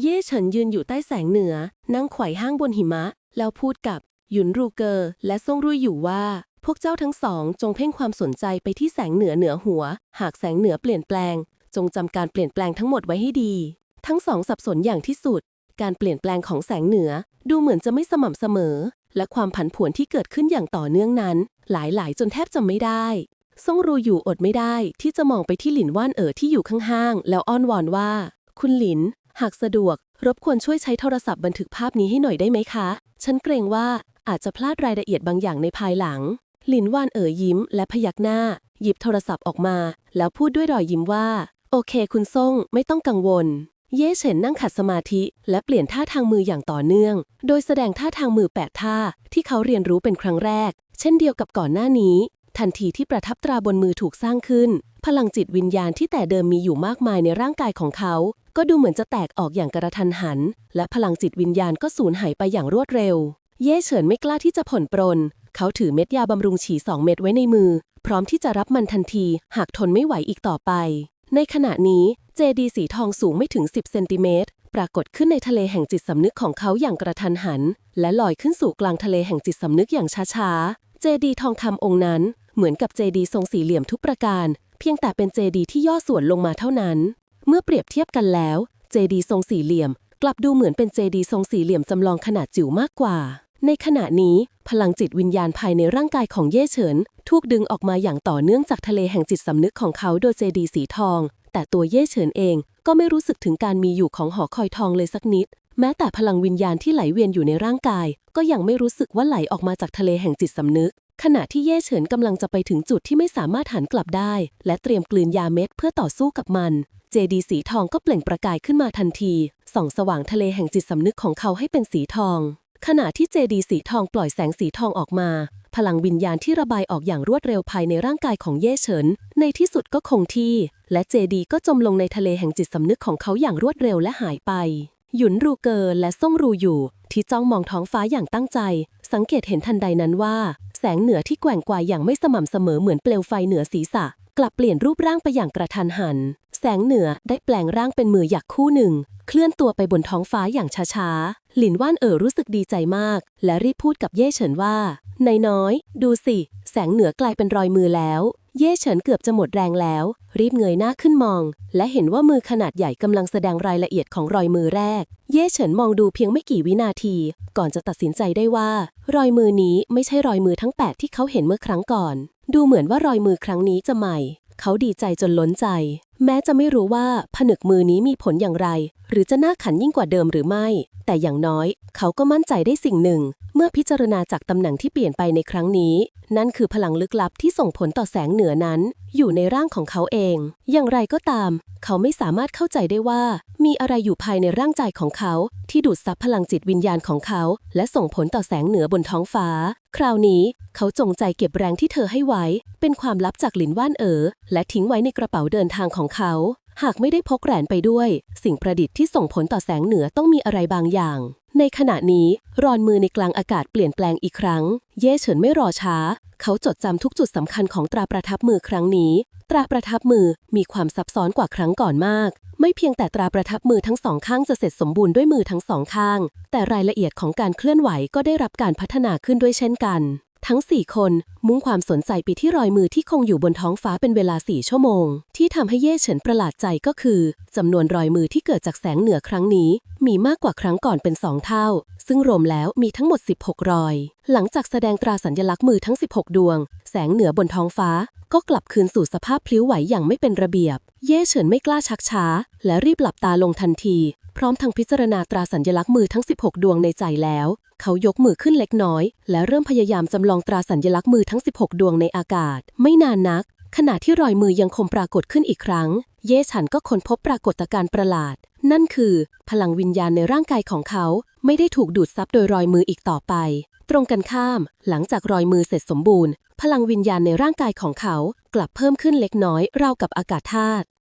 เย่เฉินยืนอยู่ใต้แสงเหนือ นั่งไขว่ห้างบนหิมะ แล้วพูดกับ หยุนรูเกอร์และซ่งรุ่ยอยู่ว่า พวกเจ้าทั้งสอง จงเพ่งความสนใจไปที่แสงเหนือเหนือหัว หากแสงเหนือเปลี่ยนแปลง จงจำการเปลี่ยนแปลงทั้งหมดไว้ให้ดี ทั้งสองสับสนอย่างที่สุด การเปลี่ยนแปลงของแสงเหนือ ดูเหมือนจะไม่สม่ำเสมอ และความผันผวนที่เกิดขึ้นอย่างต่อเนื่องนั้น หลายๆ จนแทบจำไม่ได้ซ่งรูอยู่อดไม่ได้ที่จะมองไปที่หลินว่านเอ๋อที่อยู่ข้างๆแล้วอ้อนวอนว่า คุณหลิน หากสะดวก รบกวนช่วยใช้โทรศัพท์บันทึกภาพนี้ให้หน่อยได้ไหมคะ ฉันเกรงว่าอาจจะพลาดรายละเอียดบางอย่างในภายหลัง หลินวานเอ๋อยิ้มและพยักหน้า หยิบโทรศัพท์ออกมา แล้วพูดด้วยรอยยิ้มว่า โอเค คุณซ่งไม่ต้องกังวล เย่เฉินนั่งขัดสมาธิ และเปลี่ยนท่าทางมืออย่างต่อเนื่อง โดยแสดงท่าทางมือแปดท่าที่เขาเรียนรู้เป็นครั้งแรก เช่นเดียวกับก่อนหน้านี้ ทันทีที่ประทับตราบนมือถูกสร้างขึ้น พลังจิตวิญญาณที่แต่เดิมมีอยู่มากมายในร่างกายของเขา ก็ดูเหมือนจะแตกออกอย่างกระทันหัน และพลังจิตวิญญาณก็สูญหายไปอย่างรวดเร็ว เย่เฉินไม่กล้าที่จะผ่อนปรน เขาถือเม็ดยาบำรุงฉี่สองเม็ดไว้ในมือ พร้อมที่จะรับมันทันที หากทนไม่ไหวอีกต่อไป ในขณะนี้เจดีสีทองสูงไม่ถึง 10เซนติเมตรปรากฏขึ้นในทะเลแห่งจิตสำนึกของเขาอย่างกระทันหัน และลอยขึ้นสู่กลางทะเลแห่งจิตสำนึกอย่างช้าๆ เจดีทองคำองค์นั้น เหมือนกับเจดีทรงสี่เหลี่ยมทุกประการ เพียงแต่เป็นเจดีที่ย่อส่วนลงมาเท่านั้น เมื่อเปรียบเทียบกันแล้ว เจดีทรงสี่เหลี่ยม กลับดูเหมือนเป็นเจดีทรงสี่เหลี่ยมจำลองขนาดจิ๋วมากกว่า ในขณะนี้พลังจิตวิญญาณภายในร่างกายของเย่เฉินถูกดึงออกมาอย่างต่อเนื่องจากทะเลแห่งจิตสำนึกของเขาโดยเจดีสีทอง แต่ตัวเย่เฉินเองก็ไม่รู้สึกถึงการมีอยู่ของหอคอยทองเลยสักนิด แม้แต่พลังวิญญาณที่ไหลเวียนอยู่ในร่างกาย ก็ยังไม่รู้สึกว่าไหลออกมาจากทะเลแห่งจิตสำนึก ขณะที่เย่เฉินกำลังจะไปถึงจุดที่ไม่สามารถหันกลับได้ และเตรียมกลืนยาเม็ดเพื่อต่อสู้กับมัน เจดีสีทองก็เปล่งประกายขึ้นมาทันที ส่องสว่างทะเลแห่งจิตสำนึกของเขาให้เป็นสีทอง ขณะที่เจดีสีทองปล่อยแสงสีทองออกมา พลังวิญญาณที่ระบายออกอย่างรวดเร็วภายในร่างกายของเย่เฉิน ในที่สุดก็คงที่ และเจดีก็จมลงในทะเลแห่งจิตสำนึกของเขาอย่างรวดเร็วและหายไป หยุนรูเกอร์และซ่งรูอยู่ ที่จ้องมองท้องฟ้าอย่างตั้งใจ สังเกตเห็นทันใดนั้นว่า สงเหนือที่แกว่งกว่ายอย่างไม่สม่ำเสมอเหมือนเปลวไฟเหนือศีรษะ กลับเปลี่ยนรูปร่างไปอย่างกระทันหัน แสงเหนือได้แปลงร่างเป็นมือหยักคู่หนึ่ง เคลื่อนตัวไปบนท้องฟ้าอย่างช้าๆ หลินว่านเอ๋อรู้สึกดีใจมาก และรีบพูดกับเย่เฉินว่า นายน้อย ดูสิ แสงเหนือกลายเป็นรอยมือแล้ว เย่เฉินเกือบจะหมดแรงแล้ว รีบเงยหน้าขึ้นมอง และเห็นว่ามือขนาดใหญ่กำลังแสดงรายละเอียดของรอยมือแรก เย่เฉินมองดูเพียงไม่กี่วินาที ก่อนจะตัดสินใจได้ว่า รอยมือนี้ไม่ใช่รอยมือทั้ง 8 ที่เขาเห็นเมื่อครั้งก่อน ดูเหมือนว่ารอยมือครั้งนี้จะใหม่ เขาดีใจจนล้นใจ แม้จะไม่รู้ว่าผนึกมือนี้มีผลอย่างไร หรือจะน่าขันยิ่งกว่าเดิมหรือไม่ แต่อย่างน้อย เขาก็มั่นใจได้สิ่งหนึ่ง เมื่อพิจารณาจากตำแหน่งที่เปลี่ยนไปในครั้งนี้ นั่นคือพลังลึกลับที่ส่งผลต่อแสงเหนือนั้น อยู่ในร่างของเขาเอง อย่างไรก็ตาม เขาไม่สามารถเข้าใจได้ว่า มีอะไรอยู่ภายในร่างกายของเขา ที่ดูดซับพลังจิตวิญญาณของเขา และส่งผลต่อแสงเหนือบนท้องฟ้า คราวนี้เขาจงใจเก็บแรงที่เธอให้ไว้ เป็นความลับจากหลินว่านเอ๋อและทิ้งไว้ในกระเป๋าเดินทางของเขา หากไม่ได้พกแหวนไปด้วย สิ่งประดิษฐ์ที่ส่งผลต่อแสงเหนือต้องมีอะไรบางอย่าง ในขณะนี้รอนมือในกลางอากาศเปลี่ยนแปลงอีกครั้ง เย่เฉินไม่รอช้า เขาจดจำทุกจุดสำคัญของตราประทับมือครั้งนี้ ตราประทับมือมีความซับซ้อนกว่าครั้งก่อนมาก ไม่เพียงแต่ตราประทับมือทั้งสองข้างจะเสร็จสมบูรณ์ด้วยมือทั้งสองข้าง แต่รายละเอียดของการเคลื่อนไหวก็ได้รับการพัฒนาขึ้นด้วยเช่นกัน ทั้ง 4 คน มุ่งความสนใจไปที่รอยมือที่คงอยู่บนท้องฟ้าเป็นเวลา 4 ชั่วโมง ที่ทำให้เย่เฉินประหลาดใจก็คือจำนวนรอยมือที่เกิดจากแสงเหนือครั้งนี้ มีมากกว่าครั้งก่อนเป็น2เท่า ซึ่งรวมแล้วมีทั้งหมด 16 รอย หลังจากแสดงตราสัญลักษณ์มือทั้ง 16 ดวง แสงเหนือบนท้องฟ้า ก็กลับคืนสู่สภาพพลิ้วไหวอย่างไม่เป็นระเบียบ เย่เฉินไม่กล้าชักช้า และรีบหลับตาลงทันที พร้อมทั้งพิจารณาตราสัญลักษณ์มือทั้ง 16 ดวงในใจแล้ว เขายกมือขึ้นเล็กน้อย และเริ่มพยายามจำลองตราสัญลักษณ์มือทั้ง 16 ดวงในอากาศ ไม่นานนัก ขณะที่รอยมือยังคงปรากฏขึ้นอีกครั้ง เย่ฉันก็ค้นพบปรากฏการณ์ประหลาด นั่นคือ พลังวิญญาณในร่างกายของเขา ไม่ได้ถูกดูดซับโดยรอยมืออีกต่อไป ตรงกันข้าม หลังจากรอยมือเสร็จสมบูรณ์ พลังวิญญาณในร่างกายของเขากลับเพิ่มขึ้นเล็กน้อยราวกับอากาศธาตุ